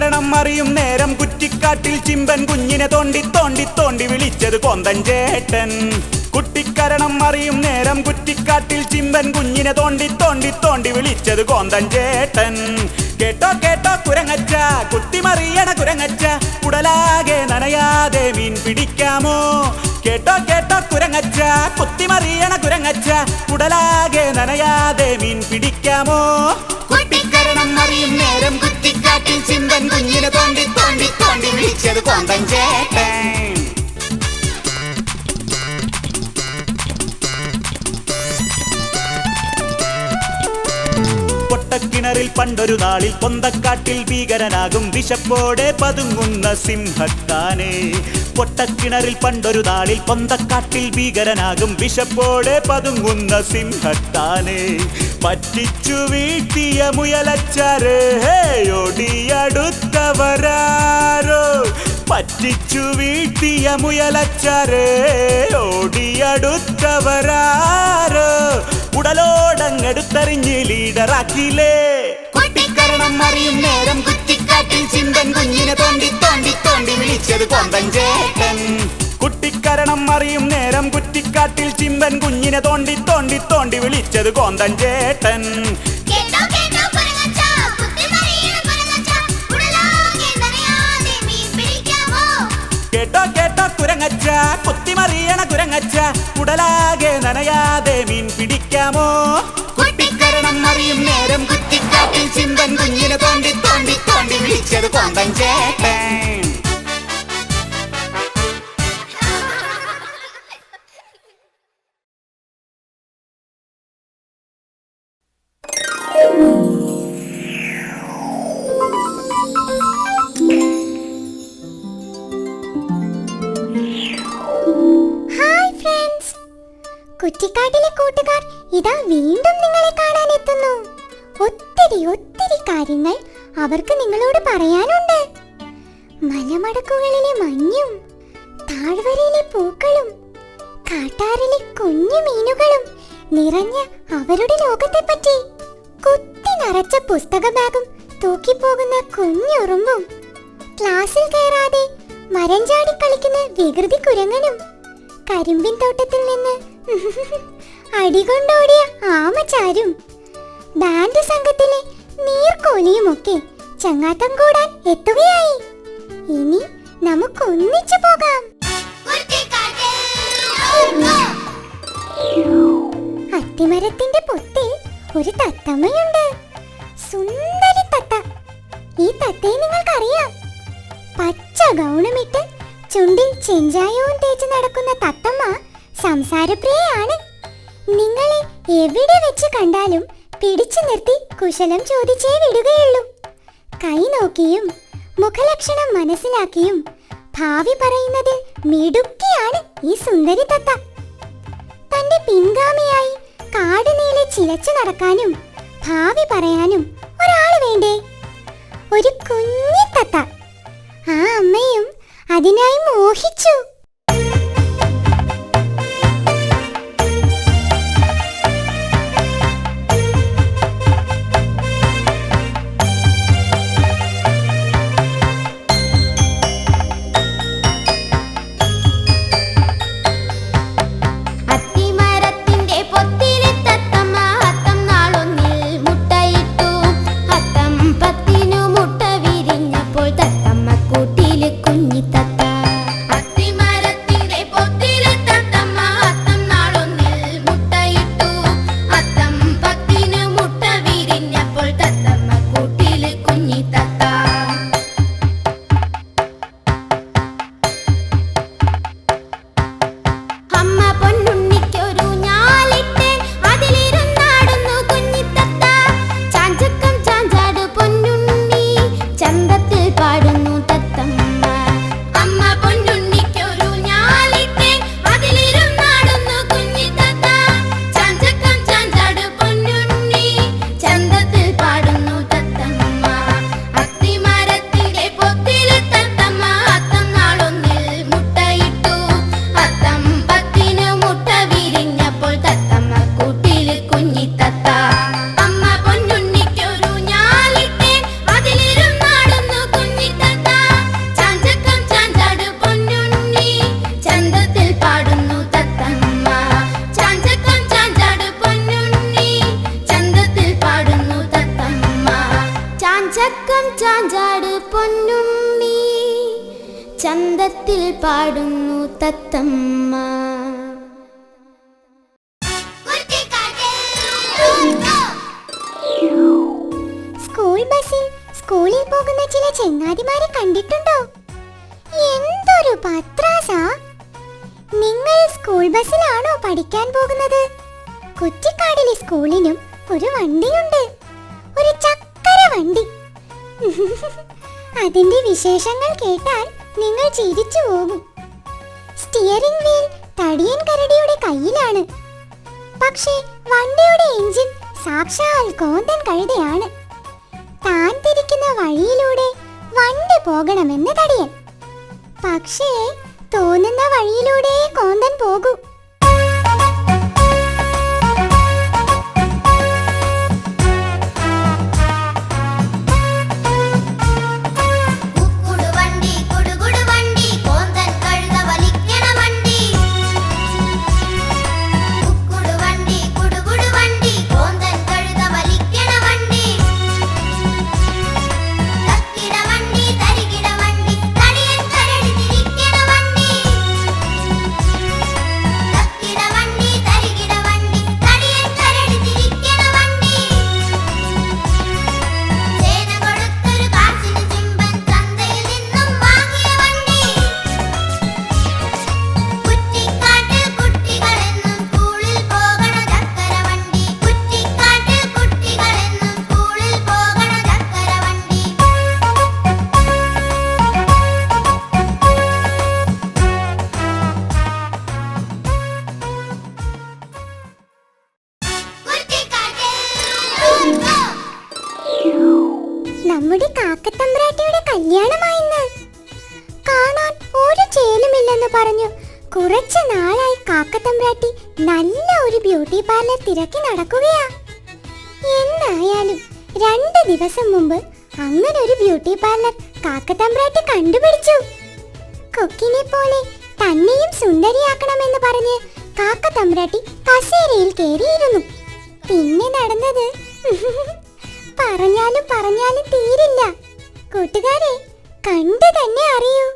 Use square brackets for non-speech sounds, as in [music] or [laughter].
കുട്ടിക്കരണം അറിയും നേരം കുറ്റിക്കാട്ടിൽ ചിമ്പൻ കുഞ്ഞിനെ തോണ്ടി തോണ്ടി തോണ്ടി വിളിച്ചത് കൊന്തൻ ചേട്ടൻ. കുട്ടിക്കരണം അറിയും നേരം കുറ്റിക്കാട്ടിൽ ചിമ്പൻ കുഞ്ഞിനെ തോണ്ടി തോണ്ടി തോണ്ടി വിളിച്ചത് കോന്തൻ ചേട്ടൻ. കേട്ടോ കേട്ടോ കുരങ്ങച്ച കുത്തിമറിയണ കുരങ്ങച്ച കുടലാകെ നനയാതെ മീൻ പിടിക്കാമോ? കേട്ടോ കേട്ടോ കുരങ്ങച്ച കുത്തിമറിയണ കുരങ്ങച്ച കുടലാകെ നനയാതെ മീൻ പിടിക്കാമോ? അറിയും നേരം കുത്തിക്കാട്ടി ചിന്തൻ കുഞ്ഞിനെ തോണ്ടി തോണ്ടി തോണ്ടി വിളിച്ചത് കോന്തൻ ചേട്ടൻ. പൊട്ടക്കിണറിൽ പണ്ടൊരു നാളിൽ പൊന്തക്കാട്ടിൽ ഭീകരനാകും വിശപ്പോടെ പതുങ്ങുന്ന സിംഹത്താനെ. പൊട്ടക്കിണറിൽ പണ്ടൊരു താളിൽ പൊന്തക്കാട്ടിൽ ഭീകരനാകും വിശപ്പോടെ പതുങ്ങുന്ന സിംഹത്താനെ. പറ്റിച്ചു വീഴ്ത്തിയ മുയലച്ചാരേ ഓടിയടുത്തവരാരോ? പറ്റിച്ചു വീഴ്ത്തിയ മുയലച്ചാരേ ഓടിയടുത്തവരാരോ? ഉടലോടങ്ങെടുത്തറിഞ്ഞ് ലീഡറാക്കിയില്ലേ? കുട്ടിക്കരണം അറിയും നേരം കുറ്റിക്കാട്ടിൽ ചിന്തൻ കുഞ്ഞിനെ തോണ്ടി തോണ്ടി തോണ്ടി വിളിച്ചത് കൊമ്പൻ ചേട്ടൻ. കുട്ടിക്കരണം അറിയും നേരം കുറ്റിക്കാട്ടിൽ ചിമ്പൻ കുഞ്ഞിനെ തോണ്ടി തോണ്ടി തോണ്ടി വിളിച്ചത് കോന്തൻ ചേട്ടൻ. കുത്തിമറിയണ കുരങ്ങച്ച. ഉടലാകെ നനയാതെ മീൻ പിടിക്കാമോ? കുട്ടിക്കരണം അറിയും നേരം കുത്തിക്കാട്ടിൽ ചിന്തൻ കുഞ്ഞിനെ തോണ്ടി തോണ്ടി തോണ്ടി വിളിച്ചത് കോന്തൻ ചേട്ടൻ. ഇതാ വീണ്ടും നിങ്ങളെ കാണാൻ എത്തുന്നു ഒത്തിരി ഒത്തിരി കാര്യങ്ങൾ അവർക്ക് നിങ്ങളോട് പറയാനുണ്ട്. മലമടക്കുകളിലെ മഞ്ഞും താഴ്വരയിലെ പൂക്കളും കാട്ടാറിലെ കുഞ്ഞു മീനുകളും നിറഞ്ഞ അവരുടെ ലോകത്തെ പറ്റി കുത്തി നിറച്ച പുസ്തക ബാഗും തൂക്കിപ്പോകുന്ന കുഞ്ഞുറുമ്പും ക്ലാസ്സിൽ കയറാതെ മരം ചാടി കളിക്കുന്ന വികൃതി കുരങ്ങനും കരിമ്പിൻ തോട്ടത്തിൽ നിന്ന് അടികൊണ്ടോടിയ ആമച്ചാരും. ബാൻഡ് സംഘത്തിലെ നീർക്കോലിയുമൊക്കെ ചങ്ങാത്തം കൂടാൻ എത്തുകയായി. ഇനി നമുക്ക് ഒന്നിച്ചു പോകാം. അത്തിമരത്തിന്റെ പൊത്തിൽ ഒരു തത്തമ്മയുണ്ട്. സുന്ദരി തത്ത. ഈ തത്തയെ നിങ്ങൾക്കറിയാം. പച്ച ഗൗണമിട്ട് ചുണ്ടിൽ ചെഞ്ചായവും തേച്ച് നടക്കുന്ന തത്തമ്മ സംസാരപ്രിയയാണ്. നിങ്ങളെ എവിടെ വെച്ച് കണ്ടാലും പിടിച്ചു നിർത്തി കുശലം ചോദിച്ചേ വിടുകയുള്ളൂ. കൈ നോക്കിയും മുഖലക്ഷണം മനസ്സിലാക്കിയും ഭാവി പറയുന്നതിൽ മിടുക്കിയാണ് ഈ സുന്ദരി തത്ത. തന്റെ പിൻഗാമിയായി കാട് നീളെ ചിലച്ചു നടക്കാനും ഭാവി പറയാനും ഒരാൾ വേണ്ടേ? ഒരു കുഞ്ഞി തത്ത. ആ അമ്മയും അതിനായി മോഹിച്ചു. പാടുന്നു തത്തമ്മ. സ്കൂൾ ബസ്സിൽ സ്കൂളിൽ പോകുന്ന ചില ചെങ്ങാതിമാരെ കണ്ടിട്ടുണ്ടോ? എന്തൊരു പത്രാസ? നിങ്ങൾ സ്കൂൾ ബസ്സിലാണോ പഠിക്കാൻ പോകുന്നത്? കുറ്റിക്കാടിലെ സ്കൂളിനും ഒരു വണ്ടിയുണ്ട്. ഒരു ചക്കര വണ്ടി. [laughs] അതിന്റെ വിശേഷങ്ങൾ കേട്ടാൽ നിങ്ങൾ ചിരിച്ചു പോകും. സ്റ്റിയറിംഗ് വീൽ തടിയൻ കരടിയുടെ കയ്യിലാണ്. പക്ഷേ വണ്ടിയുടെ എഞ്ചിൻ സാക്ഷാൽ കോന്തൻ കഴുതയാണ്. താൻ തിരിക്കുന്ന വഴിയിലൂടെ വണ്ടി പോകണമെന്ന് തടിയൻ. പക്ഷേ തോന്നുന്ന വഴിയിലൂടെ കോന്തൻ പോകൂ. കാക്കത്തമ്പ്രാട്ടിയുടെ കല്യാണമായിന്ന്. കാണാൻ ഒരു ചേലുമില്ലെന്ന് പറഞ്ഞു. കുറച്ച് നാളായി കാക്കത്തമ്പ്രാട്ടി നല്ല ഒരു ബ്യൂട്ടി പാർലർ തിരക്കി നടക്കുകയാ. എന്തായാലും രണ്ട് ദിവസം മുമ്പ് അങ്ങനെ ഒരു ബ്യൂട്ടി പാർലർ കാക്കത്തമ്പ്രാട്ടി കണ്ടുപിടിച്ചു. കൊക്കിനെ പോലെ തന്നെയും സുന്ദരിയാക്കണമെന്ന് പറഞ്ഞ് കാക്കത്തമ്പ്രാട്ടി കസേരയിൽ കയറിയിരുന്നു പിന്നെ നടന്നത് [laughs] പറഞ്ഞാലും പറഞ്ഞാലും തീരില്ല. കൂട്ടുകാരെ കണ്ടു തന്നെ അറിയൂ.